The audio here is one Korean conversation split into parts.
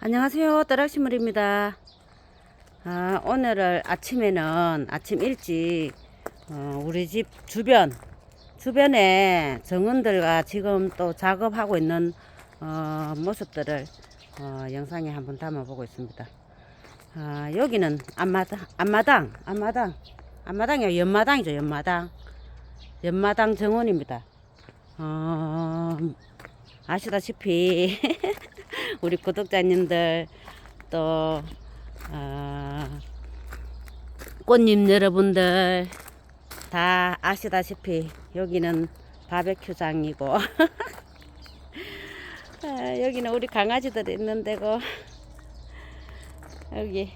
안녕하세요. 떠락시물입니다. 아, 오늘을 아침에는 아침 일찍 어, 우리 집 주변 주변에 정원들과 지금 또 작업하고 있는 어, 모습들을 어, 영상에 한번 담아보고 있습니다. 아, 여기는 앞마당, 앞마당, 앞마당, 앞마당이요. 연마당이죠. 연마당. 연마당 정원입니다. 어, 아시다시피 우리 구독자님들 또 어, 꽃님 여러분들 다 아시다시피 여기는 바베큐장이고. 아, 여기는 우리 강아지들 있는 데고. 여기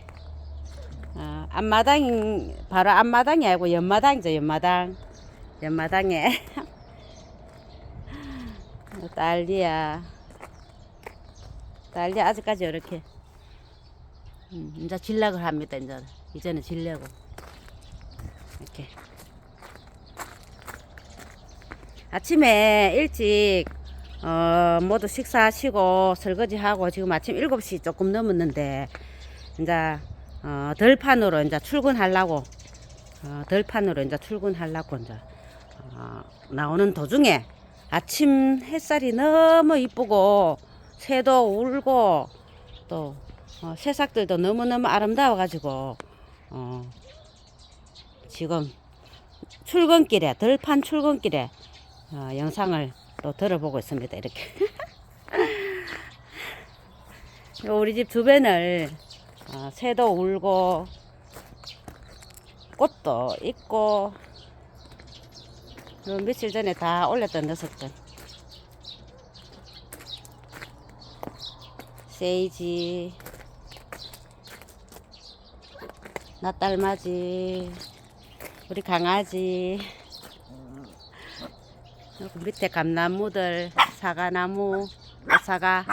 어, 앞마당 바로 앞마당이 아니고 연마당이죠 연마당. 연마당에. 딸기야 딸기 아직까지 이렇게. 음, 이제 진락을 합니다 이제. 이제는 질려고. 이렇게. 아침에 일찍 어, 모두 식사하시고 설거지하고 지금 아침 7시 조금 넘었는데 이제 어, 덜판으로 이제 출근하려고 어, 덜판으로 이제 출근하려고 이제 어, 나오는 도중에 아침 햇살이 너무 이쁘고 새도 울고 또 어, 새싹들도 너무너무 아름다워 가지고 어, 지금 출근길에 덜판 출근길에 어, 영상을 또 들어보고 있습니다 이렇게. 우리 집 주변을 어, 새도 울고 꽃도 있고 요 며칠 전에 다 올렸던 녀석들 세이지. 낫달맞이. 우리 강아지. 밑에 감나무들 사과나무 사과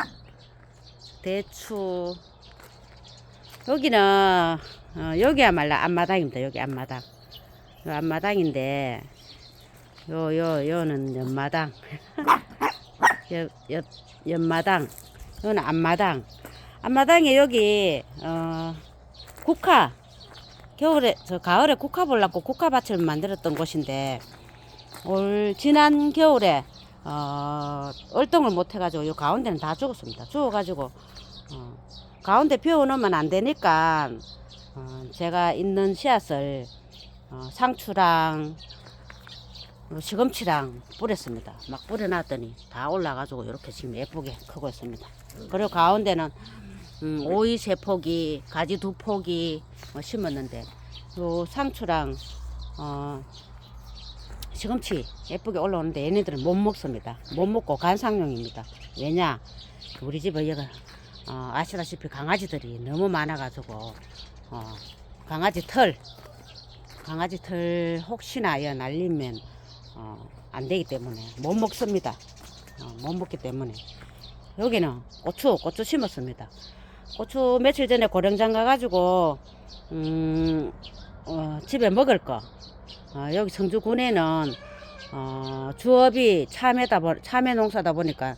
대추. 여기는 어, 여기야말로 앞마당입니다. 여기 앞마당. 요 앞마당인데 요, 요, 요는 연마당. 여, 여, 연마당. 요는 앞마당. 앞마당에 여기, 어, 국화. 겨울에, 저 가을에 국화 보려고 국화밭을 만들었던 곳인데, 올, 지난 겨울에, 어, 얼동을 못 해가지고 요 가운데는 다 죽었습니다. 죽어가지고, 어, 가운데 비워놓으면 안 되니까, 어, 제가 있는 씨앗을, 어, 상추랑, 어, 시금치랑 뿌렸습니다. 막 뿌려놨더니 다 올라가지고 이렇게 지금 예쁘게 크고 있습니다. 그리고 가운데는 음, 오이 세 포기, 가지 두 포기 어, 심었는데 요 상추랑 어, 시금치 예쁘게 올라오는데 얘네들은 못 먹습니다. 못 먹고 간상용입니다. 왜냐 우리 집에 여가 어, 아시다시피 강아지들이 너무 많아가지고 어, 강아지 털 강아지 털 혹시나 여 날리면 어, 안 되기 때문에 못 먹습니다. 어, 못 먹기 때문에 여기는 고추 고추 심었습니다. 고추 며칠 전에 고령장 가가지고 음, 어, 집에 먹을 거 어, 여기 청주군에는 어, 주업이 참외다 보, 참외 농사다 보니까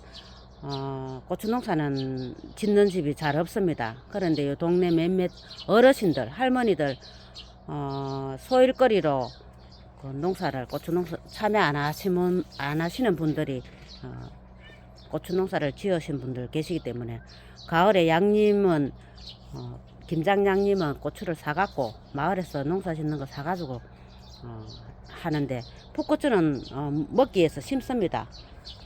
어, 고추 농사는 짓는 집이 잘 없습니다. 그런데 이 동네 몇몇 어르신들 할머니들 어, 소일거리로 그 농사를 고추 농사 참여 안 하시면 안 하시는 분들이 어, 고추 농사를 지으신 분들 계시기 때문에 가을에 양님은 어, 김장 양님은 고추를 사갖고 마을에서 농사 짓는 거 사가지고 어, 하는데 풋고추는 어, 먹기 위해서 심습니다.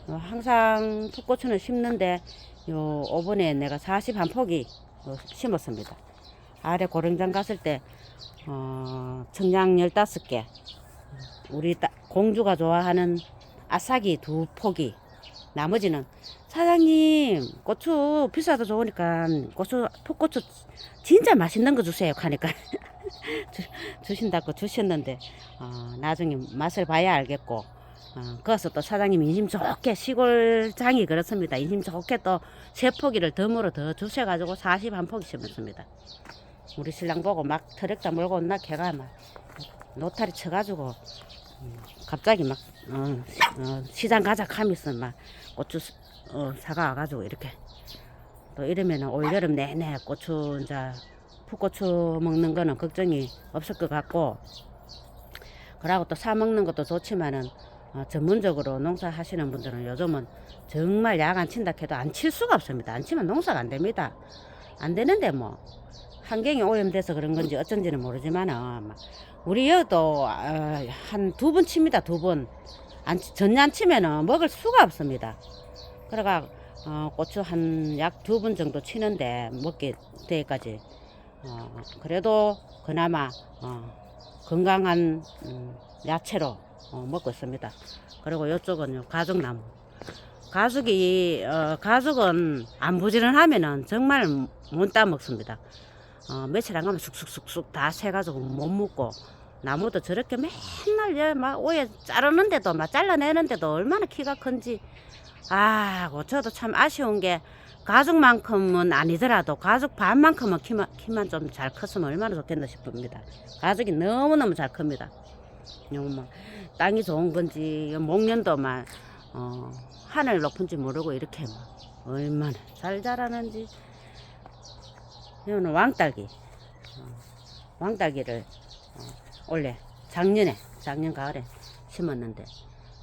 어, 항상 풋고추는 심는데 요 오번에 내가 41포기 어, 심었습니다. 아래 고령장 갔을 때 어, 청양 15개 우리 따- 공주가 좋아하는 아삭이 두 포기. 나머지는 사장님 고추 비싸도 좋으니까 고추 풋고추 진짜 맛있는 거 주세요. 하니까 주, 주신다고 주셨는데 어, 나중에 맛을 봐야 알겠고 어, 그래서 또 사장님 인심 좋게 시골장이 그렇습니다. 인심 좋게 또 세 포기를 덤으로 더 주셔가지고 41 포기 심었습니다. 우리 신랑 보고 막 트랙다 몰고 온나 걔가 막 노타리 쳐가지고 음, 갑자기 막 어, 어, 시장 가자 하면서 막 고추 수- 어, 사가 와가지고 이렇게 또 이러면은 올 여름 내내 고추 이제 풋고추 먹는 거는 걱정이 없을 것 같고 그러고 또 사 먹는 것도 좋지만은 어, 전문적으로 농사 하시는 분들은 요즘은 정말 약 안 친다 해도 안 칠 수가 없습니다. 안 치면 농사가 안 됩니다. 안 되는데 뭐 환경이 오염돼서 그런 건지 어쩐지는 모르지만은 막 우리 여도 한두 번 칩니다. 두 번. 안, 안 치면은 먹을 수가 없습니다. 그래가 어, 고추 한 약 두 번 정도 치는데 먹게 때까지 어, 그래도 그나마 어, 건강한 음, 야채로 어, 먹고 있습니다. 그리고 이쪽은 요 가죽나무. 가죽이 어, 가죽은 안 부지런하면은 정말 못 따 먹습니다. 어, 며칠 안 가면 쑥쑥쑥쑥 다 새가지고 못 먹고 나무도 저렇게 맨날 여, 막 오해 자르는데도 막 잘라내는데도 얼마나 키가 큰지 아 저도 참 아쉬운 게 가죽만큼은 아니더라도 가죽 반만큼은 키만, 키만 좀 잘 컸으면 얼마나 좋겠나 싶습니다. 가죽이 너무너무 잘 큽니다. 요 뭐, 땅이 좋은 건지 요 목련도 막 어, 하늘 높은지 모르고 이렇게 막 얼마나 잘 자라는지 이거는 왕딸기 어, 왕딸기를 어, 원래 작년에 작년 가을에 심었는데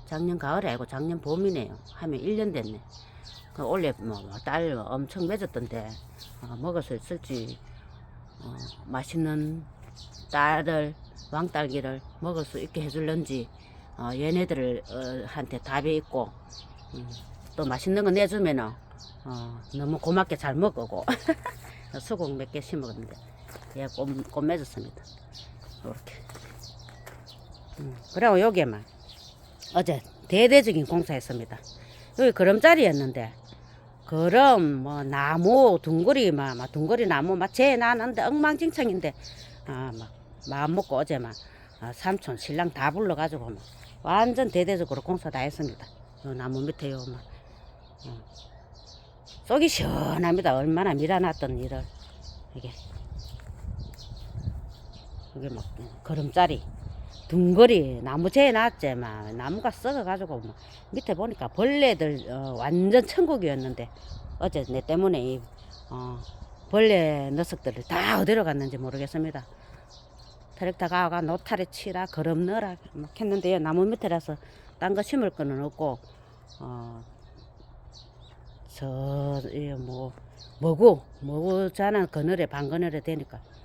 작년 가을에 아니고 작년 봄이네요. 하면 1년 됐네. 그 원래 뭐딸 엄청 맺었던데 어, 먹을 수 있을지 어, 맛있는 딸을 왕딸기를 먹을 수 있게 해줄런지 어, 얘네들을 어, 한테 답이 있고 음, 또 맛있는 거 내주면은 어, 너무 고맙게 잘 먹고 수국 몇 개 심었는데 얘 꽃, 꽃 맺었습니다 음, 그리고 여기에만 어제 대대적인 공사했습니다 여기 거름자리였는데 거름 뭐 나무 둥거리 막, 막 둥거리 나무 막재 나는데 엉망진창인데 아막 마음 먹고 어제 막 아, 삼촌 신랑 다 불러가지고 막 완전 대대적으로 공사 다 했습니다. 요 나무 밑에요 막 어. 속이 시원합니다. 얼마나 밀어놨던 일을 이게 이게 막 걸음자리 둥거리 나무 재해 놨지 막 나무가 썩어가지고 막 밑에 보니까 벌레들 어, 완전 천국이었는데 어제 내 때문에 이 어, 벌레 녀석들을 다 어디로 갔는지 모르겠습니다. 트랙터 가가 노타리 치라 걸음 넣어라 막 했는데요 나무 밑에라서 딴 거 심을 거는 없고 어저뭐 뭐고 뭐고 자는 그늘에 반 그늘에 되니까 어,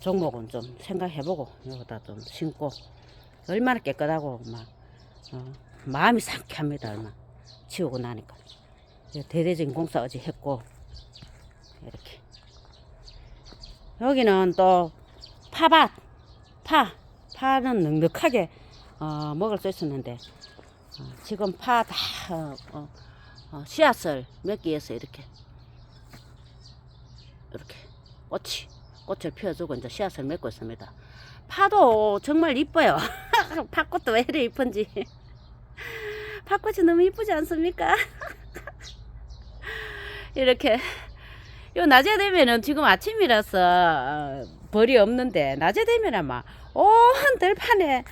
종목은 좀 생각해보고 여기다 좀 심고 얼마나 깨끗하고 막 어, 마음이 상쾌합니다 얼마. 치우고 나니까. 이 대대적인 공사 어제 했고 이렇게. 여기는 또 파밭 파 파는 넉넉하게 어, 먹을 수 있었는데 어, 지금 파다 어, 어, 어, 씨앗을 몇 개에서 이렇게 이렇게 꽃이 꽃을 피워주고 이제 씨앗을 맺고 있습니다. 파도 정말 이뻐요. 팥꽃도 왜 이래 이쁜지. 팥꽃이 너무 이쁘지 않습니까? 이렇게 요 낮에 되면은 지금 아침이라서 어, 벌이 없는데 낮에 되면은 막온 들판에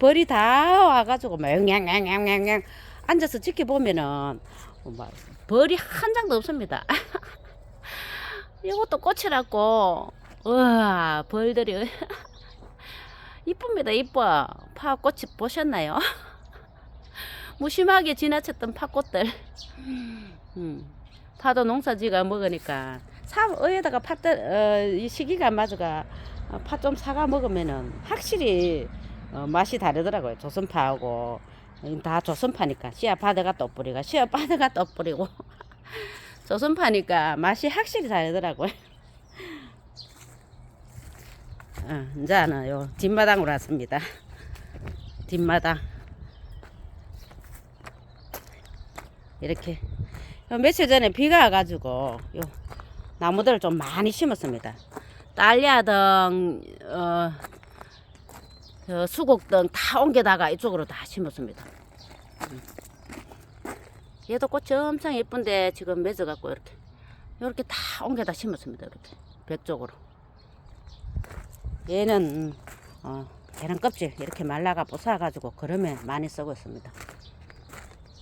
벌이 다 와가지고 막 영양양양양양 앉아서 지켜보면은 막 벌이 한 장도 없습니다. 이것도 꽃이라고 우와 벌들이. 이쁩니다 이뻐. 파꽃이 보셨나요? 무심하게 지나쳤던 팥꽃들. 음, 파도 농사지가 먹으니까 사 어에다가 팥들 어, 이 시기가 안 맞아가 어, 파좀 사가 먹으면은 확실히 어, 맛이 다르더라고요 조선파하고. 어, 다 조선파니까. 씨앗 바다가 또 뿌리고 씨앗 바다가 또 뿌리고. 조선파니까 맛이 확실히 다르더라고요. 어, 이제는 요 뒷마당으로 왔습니다. 뒷마당 이렇게 요 며칠 전에 비가 와가지고 요 나무들을 좀 많이 심었습니다. 딸야 등, 어, 저 수국 등 다 옮겨다가 이쪽으로 다 심었습니다. 음. 얘도 꽃이 엄청 예쁜데 지금 맺어갖고 이렇게 이렇게 다 옮겨다 심었습니다. 이렇게 벽 쪽으로. 얘는 어, 계란 껍질 이렇게 말라가 부숴가지고 그러면 많이 쓰고 있습니다.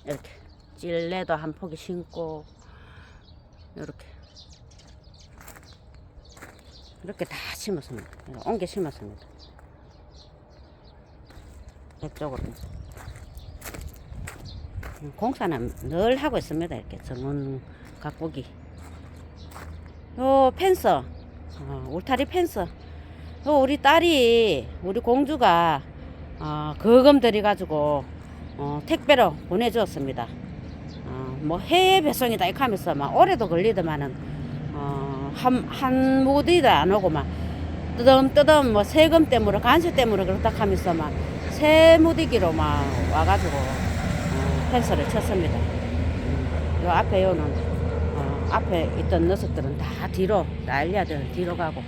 이렇게 찔레도 한 포기 심고 이렇게 이렇게 다 심었습니다. 옮겨 심었습니다. 이쪽으로 음, 공사는 늘 하고 있습니다. 이렇게 정원 가꾸기. 요 펜스, 어, 울타리 펜스. 요 우리 딸이 우리 공주가 어, 거금 들여가지고 어, 택배로 보내주었습니다. 어, 뭐 해외 배송이다 이렇게 하면서 막 오래도 걸리더만은 어, 한, 한 무디도 안 오고 막 뜨듬뜨듬 뭐 세금 때문에 간세 때문에 그렇다 하면서 막새 무디기로 막 와가지고 어, 펜스를 쳤습니다. 음, 요 앞에 요는 어, 앞에 있던 녀석들은 다 뒤로 난리야들 뒤로 가고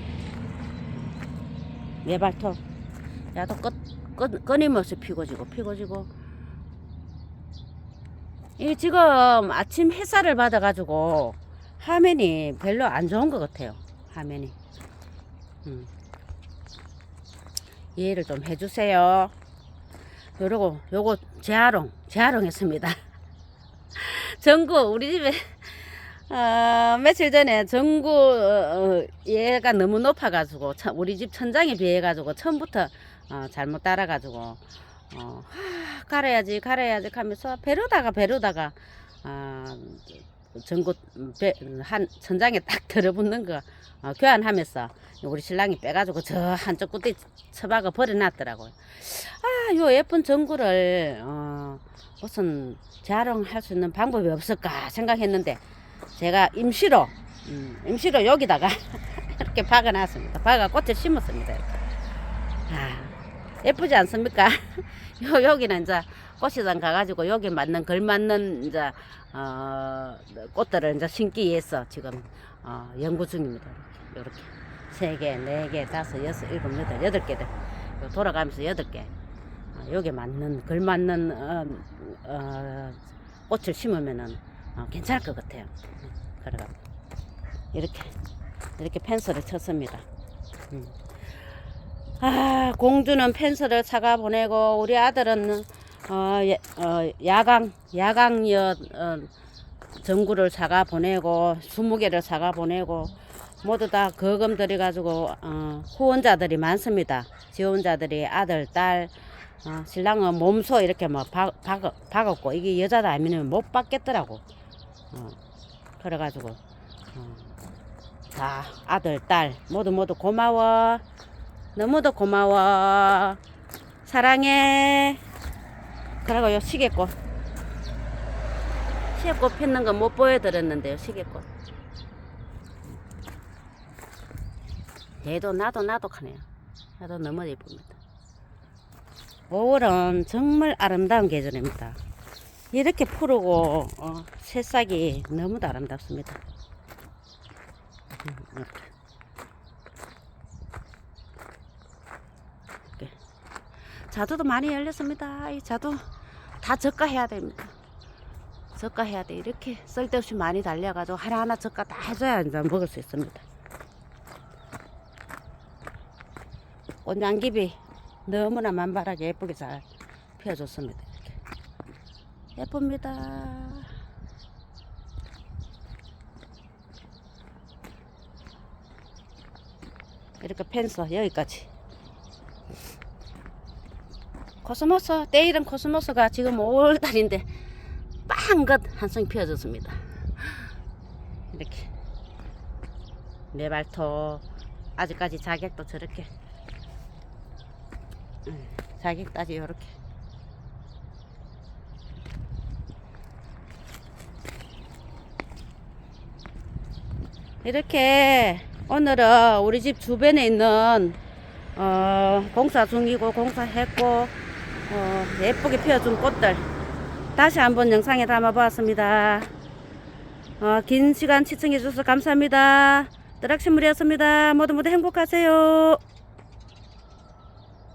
매발톱 야도 끝, 끝, 끊임없이 피고 지고 피고 지고 이 지금 아침 햇살을 받아 가지고 화면이 별로 안 좋은 것 같아요. 화면이. 음. 이해를 좀 해주세요. 요러고 요거 재활용 재활용 했습니다. 전구 우리 집에 어, 며칠 전에 전구 어, 어, 얘가 너무 높아가지고 천- 우리 집 천장에 비해가지고 처음부터 어, 잘못 따라가지고 어, 하, 갈아야지 갈아야지 하면서 배로다가 배로다가 아, 전구 배, 한 천장에 딱 들어붙는 거 어, 교환하면서 우리 신랑이 빼가지고 저 한쪽 끝에 처박아 버려놨더라고요. 아, 요 예쁜 전구를 어, 무슨 재활용할 수 있는 방법이 없을까 생각했는데 제가 임시로 음, 임시로 여기다가 이렇게 박아놨습니다. 박아 꽃을 심었습니다. 아, 예쁘지 않습니까? 요 여기는 이제 꽃시장 가가지고 여기 맞는 걸 맞는 이제 어, 꽃들을 이제 심기 위해서 지금 어, 연구 중입니다. 이렇게 세 개, 네 개, 다섯, 여섯, 일곱, 여덟, 여덟 개들 요 돌아가면서 여덟 개. 어, 여기 맞는 걸 맞는 어, 어, 꽃을 심으면은 어, 괜찮을 것 같아요. 그래가 이렇게 이렇게 펜스를 쳤습니다. 음. 아 공주는 펜스를 사가 보내고 우리 아들은 어, 야, 어, 야광 야광엿 어, 전구를 사가 보내고 20개를 사가 보내고 모두 다 거금 들여가지고 어, 후원자들이 많습니다. 지원자들이 아들, 딸, 어, 신랑은 몸소 이렇게 뭐 박, 박, 박았고 이게 여자도 아니면 못 받겠더라고. 어, 그래가지고 어, 다 아들, 딸 모두 모두 고마워. 너무도 고마워. 사랑해. 그리고 요 시계꽃. 시계꽃 피는 거 못 보여드렸는데요, 시계꽃. 얘도 나도 나도 하네요. 나도 너무 예쁩니다. 5월은 정말 아름다운 계절입니다. 이렇게 푸르고 어, 새싹이 너무도 아름답습니다. 음, 이렇게. 이렇게. 자두도 많이 열렸습니다. 이 자두 다 적가해야 됩니다. 적가해야 돼. 이렇게 쓸데없이 많이 달려가지고 하나하나 적가 다 해줘야 이제 먹을 수 있습니다. 꽃양귀비 너무나 만발하게 예쁘게 잘 피워줬습니다. 예쁩니다. 이렇게 펜스 여기까지. 코스모스 때이른 코스모스가 지금 5월달인데 빵긋 한성 피어졌습니다. 이렇게 네 발톱 아직까지 자객도 저렇게 음, 자객까지 이렇게 이렇게 오늘은 우리 집 주변에 있는 어, 공사 중이고 공사했고 어, 예쁘게 피워준 꽃들 다시 한번 영상에 담아보았습니다. 어, 긴 시간 시청해 주셔서 감사합니다. 뜨락신물이었습니다. 모두 모두 행복하세요.